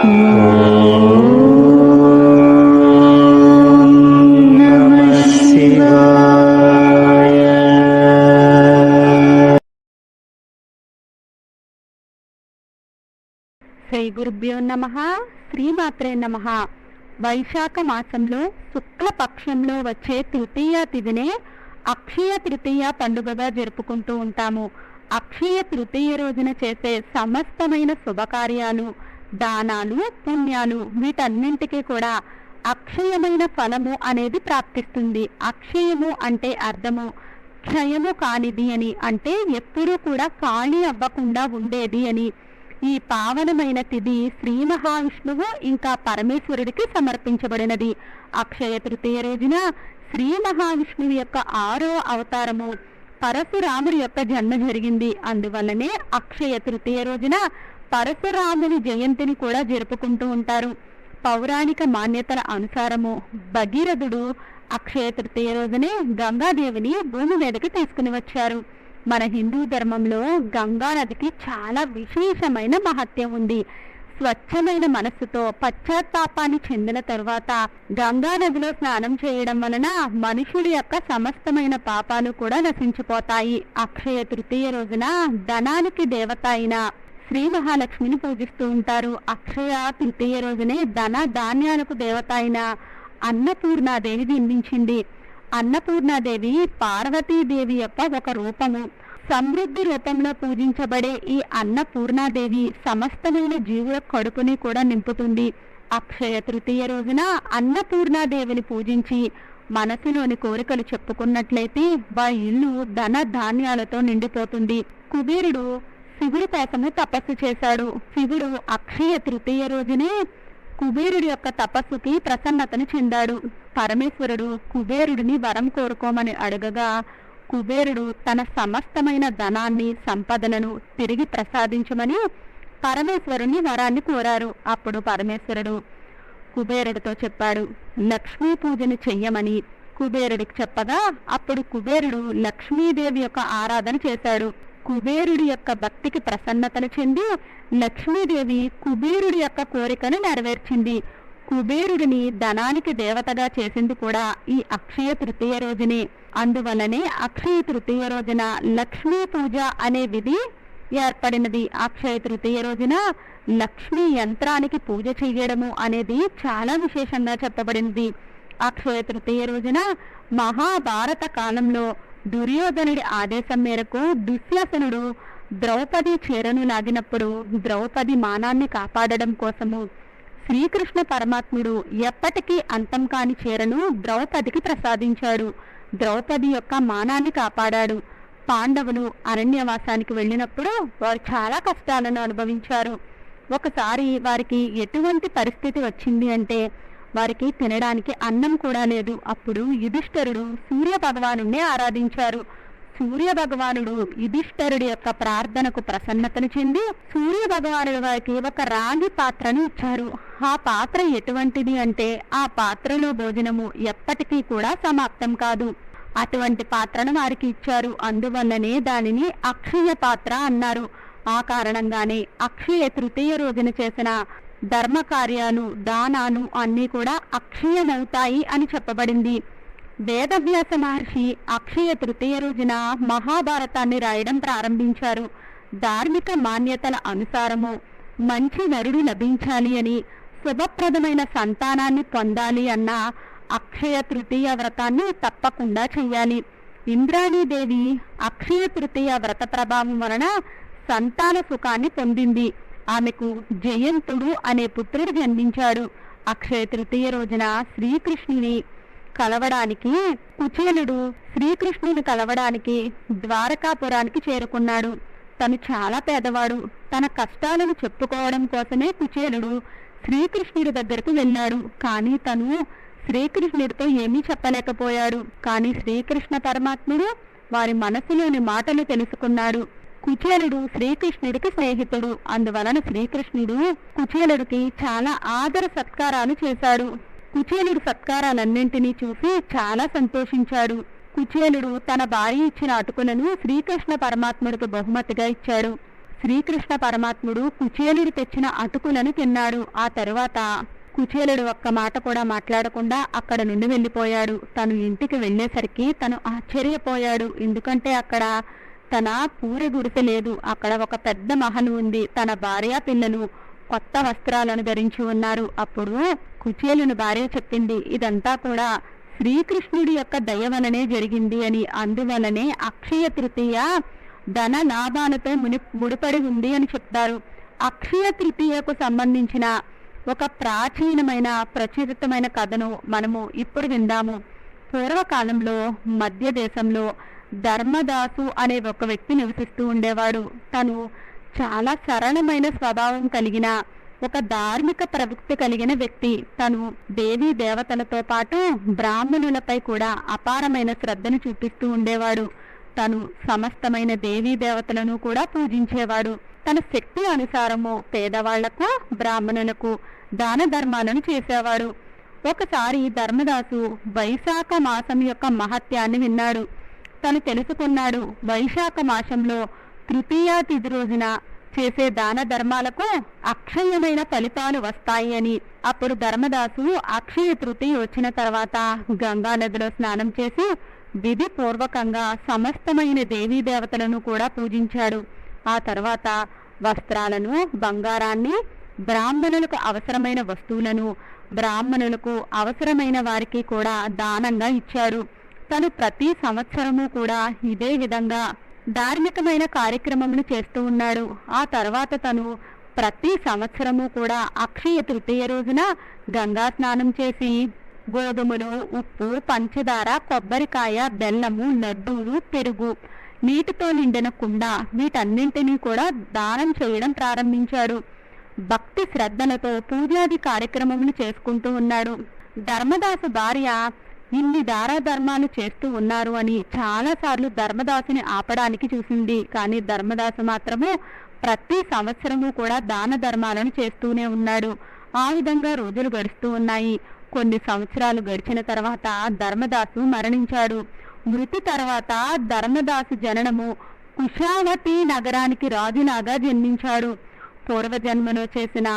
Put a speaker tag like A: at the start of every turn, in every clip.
A: నమః
B: శ్రీ గురుభ్యో నమ శ్రీమాత్రే నమ. వైశాఖ మాసంలో శుక్లపక్షంలో వచ్చే తృతీయ తిథినే అక్షయ తృతీయ పండుగగా జరుపుకుంటూ ఉంటాము. అక్షయ తృతీయ రోజున చేసే సమస్తమైన శుభకార్యాలు దానాలు పుణ్యాలు వీటన్నింటికీ కూడా అక్షయమైన ఫలము అనేది ప్రాప్తిస్తుంది. అక్షయము అంటే అర్థము. క్షయము కానిది అని అంటే ఎప్పుడూ కూడా ఖాళీ అవ్వకుండా ఉండేది అని. ఈ పావనమైన తిథి శ్రీ మహావిష్ణువు ఇంకా పరమేశ్వరుడికి సమర్పించబడినది. అక్షయ తృతీయ రోజున శ్రీ మహావిష్ణువు యొక్క ఆరో అవతారము పరశురాముడి యొక్క జన్మ జరిగింది. అందువల్లనే అక్షయ తృతీయ రోజున పరశురాముని జయంతిని కూడా జరుపుకుంటూ ఉంటారు. పౌరాణిక మాన్యతల అనుసారము భగీరథుడు అక్షయ తృతీయ రోజునే గంగాదేవిని భూమి మీదకి తీసుకుని వచ్చారు. మన హిందూ ధర్మంలో గంగా నదికి చాలా విశేషమైన మహత్యం ఉంది. స్వచ్ఛమైన మనస్సుతో పశ్చాత్తాపాన్ని చెందిన తరువాత గంగా నదిలో స్నానం చేయడం వలన మనుషుడి యొక్క సమస్తమైన పాపాలు కూడా నశించిపోతాయి. అక్షయ తృతీయ రోజున ధనానికి దేవత అయిన శ్రీ మహాలక్ష్మిని పూజిస్తూ ఉంటారు. అక్షయ తృతీయ రోజునే ధన ధాన్యాలకు దేవత అయిన అన్నపూర్ణాదేవి దిండించింది అన్నపూర్ణాదేవి పార్వతీదేవి యొక్క ఒక రూపము. సమృద్ధి రూపంలో పూజించబడే ఈ అన్నపూర్ణాదేవి సమస్తమైన జీవుల కడుపుని కూడా నింపుతుంది. అక్షయ తృతీయ రోజున అన్నపూర్ణాదేవిని పూజించి మనసులోని కోరికలు చెప్పుకున్నట్లయితే వా ఇల్లు ధన ధాన్యాలతో నిండిపోతుంది. కుబేరుడు శివుడి కోసమే తపస్సు చేశాడు. శివుడు అక్షయ తృతీయ రోజునే కుబేరుడి యొక్క తపస్సుకి ప్రసన్నతను చెందాడు. పరమేశ్వరుడు కుబేరుడిని వరం కోరుకోమని అడగగా కుబేరుడు తన సమస్తమైన ధనాన్ని సంపదలను తిరిగి ప్రసాదించమని పరమేశ్వరుని వరాన్ని కోరారు. అప్పుడు పరమేశ్వరుడు కుబేరుడితో చెప్పాడు లక్ష్మీ పూజను చెయ్యమని. కుబేరుడికి చెప్పగా అప్పుడు కుబేరుడు లక్ష్మీదేవి యొక్క ఆరాధన చేశాడు. కుబేరుడి యొక్క భక్తికి ప్రసన్నతను చెంది లక్ష్మీదేవి కుబేరుడి యొక్క కోరికను నెరవేర్చింది. కుబేరుడిని ధనానికి దేవతగా చేసింది కూడా ఈ అక్షయ తృతీయ రోజునే. అందువలనే అక్షయ తృతీయ రోజున లక్ష్మీ పూజ అనే విధి ఏర్పడినది. అక్షయ తృతీయ రోజున లక్ష్మీ యంత్రానికి పూజ చేయడము అనేది చాలా విశేషంగా చెప్పబడింది. అక్షయ తృతీయ రోజున మహాభారత కాలంలో దుర్యోధనుడి ఆదేశం మేరకు దుశ్యసనుడు ద్రౌపది చీరను లాగినప్పుడు ద్రౌపది మానాన్ని కాపాడడం కోసము శ్రీకృష్ణ పరమాత్ముడు ఎప్పటికీ అంతం కాని చీరను ద్రౌపదికి ప్రసాదించాడు. ద్రౌపది యొక్క మానాన్ని కాపాడాడు. పాండవులు అరణ్యవాసానికి వెళ్ళినప్పుడు వారు చాలా కష్టాలను అనుభవించారు. ఒకసారి వారికి ఎటువంటి పరిస్థితి వచ్చింది అంటే వారికి తినడానికి అన్నం కూడా లేదు. అప్పుడు యుధిష్ఠరుడు సూర్య భగవాను ఆరాధించారు. సూర్య భగవానుడు యుధిష్ఠరుడి యొక్క ప్రార్థనకు ప్రసన్నతను చెంది సూర్య భగవానుడు వారికి ఒక రాగి పాత్రను ఇచ్చారు. ఆ పాత్ర ఎటువంటిది అంటే ఆ పాత్రలో భోజనము ఎప్పటికీ కూడా సమాప్తం కాదు. అటువంటి పాత్రను వారికి ఇచ్చారు. అందువల్లనే దానిని అక్షయ పాత్ర అన్నారు. ఆ కారణంగానే అక్షయ తృతీయ రోజున చేసిన ధర్మ కార్యాలు దానాలు అన్నీ కూడా అక్షయమవుతాయి అని చెప్పబడింది. వేదవ్యాస మహర్షి అక్షయ తృతీయ రోజున మహాభారతాన్ని రాయడం ప్రారంభించారు. ధార్మిక మాన్యతల అనుసారము మంచి నరుడు లభించాలి అని శుభప్రదమైన సంతానాన్ని పొందాలి అన్న అక్షయ తృతీయ వ్రతాన్ని తప్పకుండా చేయాలి ఇంద్రాణీదేవి అక్షయ తృతీయ వ్రత ప్రభావం వలన సంతాన సుఖాన్ని పొందింది. ఆమెకు జయంతుడు అనే పుత్రుడు జన్మించాడు. అక్షయ తృతీయ రోజున శ్రీకృష్ణుని కలవడానికి కుచేలుడు శ్రీకృష్ణుని కలవడానికి ద్వారకాపురానికి చేరుకున్నాడు. తను చాలా పేదవాడు. తన కష్టాలను చెప్పుకోవడం కోసమే కుచేలుడు శ్రీకృష్ణుడి దగ్గరకు వెళ్ళాడు. కానీ తను శ్రీకృష్ణుడితో ఏమీ చెప్పలేకపోయాడు. కానీ శ్రీకృష్ణ పరమాత్ముడు వారి మనసులోని మాటలు తెలుసుకున్నాడు. కుచేలుడు శ్రీకృష్ణుడికి స్నేహితుడు. అందువలన శ్రీకృష్ణుడు కుచేలుడికి చాలా ఆదర సత్కారాలు చేశాడు. కుచేలుడు సత్కారాలన్నింటినీ చూసి చాలా సంతోషించాడు. కుచేలుడు తన భార్య ఇచ్చిన అటుకులను శ్రీకృష్ణ పరమాత్ముడికి బహుమతిగా ఇచ్చాడు శ్రీకృష్ణ పరమాత్ముడు కుచేలుడు తెచ్చిన అటుకులను తిన్నాడు. ఆ తరువాత కుచేలుడు ఒక్క మాట కూడా మాట్లాడకుండా అక్కడ నుండి వెళ్ళిపోయాడు. తను ఇంటికి వెళ్ళేసరికి తను ఆశ్చర్యపోయాడు. ఎందుకంటే అక్కడ తన పూరి గుడిసె లేదు. అక్కడ ఒక పెద్ద మహలు ఉంది. తన భార్య పిల్లలు కొత్త వస్త్రాలను ధరించి ఉన్నారు. అప్పుడు కుచేలుని భార్య చెప్పింది ఇదంతా కూడా శ్రీకృష్ణుడి యొక్క దయవలనే జరిగింది అని. అందువలనే అక్షయ తృతీయ ధన లాభాలతో ముని ముడిపడి ఉంది అని చెప్తారు. అక్షయ తృతీయకు సంబంధించిన ఒక ప్రాచీనమైన ప్రచురితమైన కథను మనము ఇప్పుడు విందాము. పూర్వకాలంలో మధ్య దేశంలో ధర్మదాసు అనే ఒక వ్యక్తి నివసిస్తూ ఉండేవాడు. తను చాలా సరళమైన స్వభావం కలిగిన ఒక ధార్మిక ప్రవృత్తి కలిగిన వ్యక్తి. తను దేవీ దేవతలతో పాటు బ్రాహ్మణులపై కూడా అపారమైన శ్రద్ధను చూపిస్తూ ఉండేవాడు. తను సమస్తమైన దేవీ దేవతలను కూడా పూజించేవాడు. తన శక్తి అనుసారము పేదవాళ్ళకు బ్రాహ్మణులకు దాన ధర్మాలను చేసేవాడు. ఒకసారి ధర్మదాసు వైశాఖ మాసం యొక్క మహత్యాన్ని విన్నాడు. తను తెలుసుకున్నాడు వైశాఖ మాసంలో తృతీయ తిథి రోజున చేసే దాన ధర్మాలకు అక్షయమైన ఫలితాలు వస్తాయి అని అప్పుడు ధర్మదాసు అక్షయ తృతీయ వచ్చిన తర్వాత గంగా నదిలో స్నానం చేసి విధి పూర్వకంగా సమస్తమైన దేవీ దేవతలను కూడా పూజించాడు. ఆ తర్వాత వస్త్రాలను బంగారాన్ని బ్రాహ్మణులకు అవసరమైన వస్తువులను బ్రాహ్మణులకు అవసరమైన వారికి కూడా దానంగా ఇచ్చారు. తను ప్రతి సంవత్సరము కూడా ఇదే విధంగా ధార్మికమైన కార్యక్రమములు చేస్తూ ఉన్నాడు. ఆ తర్వాత తను ప్రతి సంవత్సరము కూడా అక్షయ తృతీయ రోజున గంగా స్నానం చేసి గోధుమలు ఉప్పు పంచదార కొబ్బరికాయ బెల్లము లడ్డూలు పెరుగు నీటితో నిండిన కుండ వీటన్నింటినీ కూడా దానం చేయడం ప్రారంభించాడు. భక్తి శ్రద్ధలతో పూజాది కార్యక్రమములు చేసుకుంటూ ఉన్నాడు. ధర్మదాసు భార్య ఇన్ని దారాధర్మాలు చేస్తూ ఉన్నారు అని చాలాసార్లు ధర్మదాసుని ఆపడానికి చూసింది. కానీ ధర్మదాసు మాత్రము ప్రతి సంవత్సరము కూడా దాన ధర్మాలను చేస్తూనే ఉన్నాడు. ఆ విధంగా రోజులు గడుస్తూ ఉన్నాయి. కొన్ని సంవత్సరాలు గడిచిన తర్వాత ధర్మదాసు మరణించాడు. మృతి తర్వాత ధర్మదాసు జననము కుషావతి నగరానికి రాజులాగా జన్మించాడు. పూర్వజన్మలో చేసిన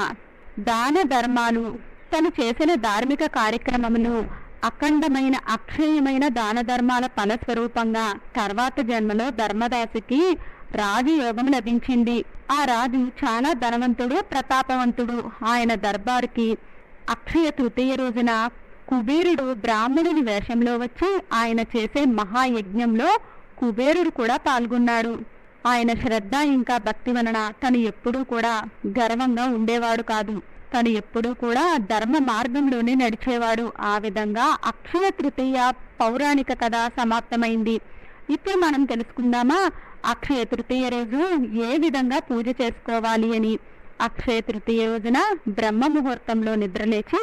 B: దాన ధర్మాలు తను చేసిన ధార్మిక కార్యక్రమమును అఖండమైన అక్షయమైన దాన ధర్మాల ఫలస్వరూపంగా తర్వాత జన్మలో ధర్మదాసుకి రాజయోగం లభించింది. ఆ రాజు చాలా ధనవంతుడు ప్రతాపవంతుడు. ఆయన దర్బారుకి అక్షయ తృతీయ రోజున కుబేరుడు బ్రాహ్మణుని వేషంలో వచ్చి ఆయన చేసే మహాయజ్ఞంలో కుబేరుడు కూడా పాల్గొన్నాడు. ఆయన శ్రద్ధ ఇంకా భక్తి వలన తను ఎప్పుడూ కూడా గర్వంగా ఉండేవాడు కాదు. తను ఎప్పుడూ కూడా ధర్మ మార్గంలోనే నడిచేవాడు. ఆ విధంగా అక్షయ తృతీయ పౌరాణిక కథ సమాప్తమైంది. ఇప్పుడు మనం తెలుసుకుందామా అక్షయ తృతీయ రోజు ఏ విధంగా పూజ చేసుకోవాలి అని? అక్షయ తృతీయ రోజున బ్రహ్మ ముహూర్తంలో నిద్రలేచి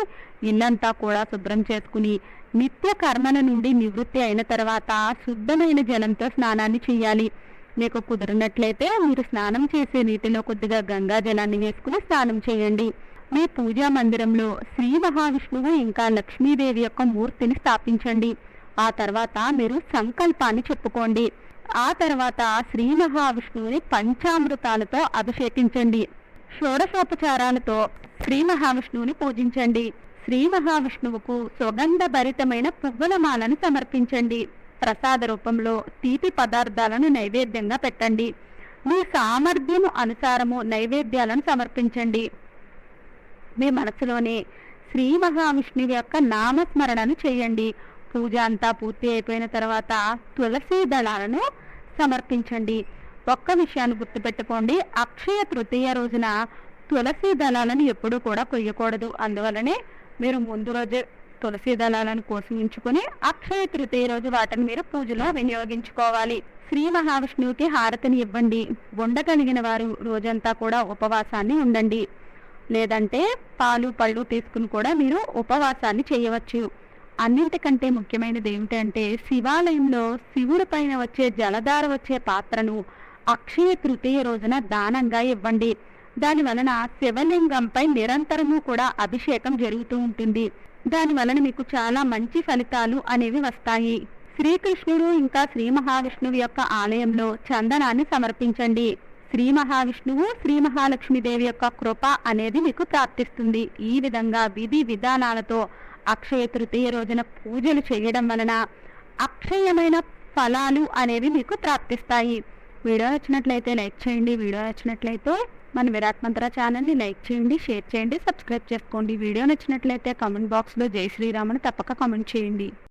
B: ఇల్లంతా కూడా శుభ్రం చేసుకుని నిత్య కర్మల నుండి నివృత్తి అయిన తర్వాత శుద్ధమైన జలంతో స్నానాన్ని చేయాలి. మీకు కుదిరినట్లయితే మీరు స్నానం చేసే నీటిలో కొద్దిగా గంగా జలాన్ని వేసుకుని స్నానం చేయండి. మీ పూజా మందిరంలో శ్రీ మహావిష్ణువు ఇంకా లక్ష్మీదేవి యొక్క మూర్తిని స్థాపించండి. ఆ తర్వాత మీరు సంకల్పాన్ని చెప్పుకోండి. ఆ తర్వాత శ్రీ మహావిష్ణువుని పంచామృతాలతో అభిషేకించండి. షోడశోపచారాలతో శ్రీ మహావిష్ణువుని పూజించండి. శ్రీ మహావిష్ణువుకు సుగంధ భరితమైన పువ్వుల మాలను సమర్పించండి. ప్రసాద రూపంలో తీపి పదార్థాలను నైవేద్యంగా పెట్టండి. మీ సామర్థ్యము అనుసారము నైవేద్యాలను సమర్పించండి. మీ మనసులోనే శ్రీ మహావిష్ణువు యొక్క నామస్మరణను చేయండి. పూజ అంతా పూర్తి అయిపోయిన తర్వాత తులసి దళాలను సమర్పించండి. ఒక్క విషయాన్ని గుర్తుపెట్టుకోండి. అక్షయ తృతీయ రోజున తులసి దళాలను ఎప్పుడూ కూడా కొయ్యకూడదు. అందువలనే మీరు ముందు రోజే తులసి దళాలను కోసి ఉంచుకుని అక్షయ తృతీయ రోజు వాటిని మీరు పూజలో వినియోగించుకోవాలి. శ్రీ మహావిష్ణువుకి హారతిని ఇవ్వండి. ఉండగలిగిన వారు రోజంతా కూడా ఉపవాసాన్ని ఉండండి. లేదంటే పాలు పళ్ళు తీసుకుని కూడా మీరు ఉపవాసాన్ని చేయవచ్చు. అన్నింటికంటే ముఖ్యమైనది ఏమిటంటే శివాలయంలో శివుడి పైన వచ్చే జలధార వచ్చే పాత్రను అక్షయ తృతీయ రోజున దానంగా ఇవ్వండి. దాని వలన శివలింగంపై నిరంతరము కూడా అభిషేకం జరుగుతూ ఉంటుంది. దాని వలన మీకు చాలా మంచి ఫలితాలు అనేవి వస్తాయి. శ్రీకృష్ణుడు ఇంకా శ్రీ మహావిష్ణువు యొక్క ఆలయంలో చందనాన్ని సమర్పించండి. శ్రీ మహావిష్ణువు శ్రీ మహాలక్ష్మీదేవి యొక్క కృప అనేది మీకు ప్రాప్తిస్తుంది. ఈ విధంగా విధి విధానాలతో అక్షయ తృతీయ రోజున పూజలు చేయడం వలన అక్షయమైన ఫలాలు అనేవి మీకు ప్రాప్తిస్తాయి. వీడియో నచ్చినట్లయితే లైక్ చేయండి వీడియో నచ్చినట్లయితే మన విరాట్ మంత్ర ఛానల్ని లైక్ చేయండి షేర్ చేయండి సబ్స్క్రైబ్ చేసుకోండి. వీడియో నచ్చినట్లయితే కామెంట్ బాక్స్లో జై శ్రీరామ్ అని తప్పక కామెంట్ చేయండి.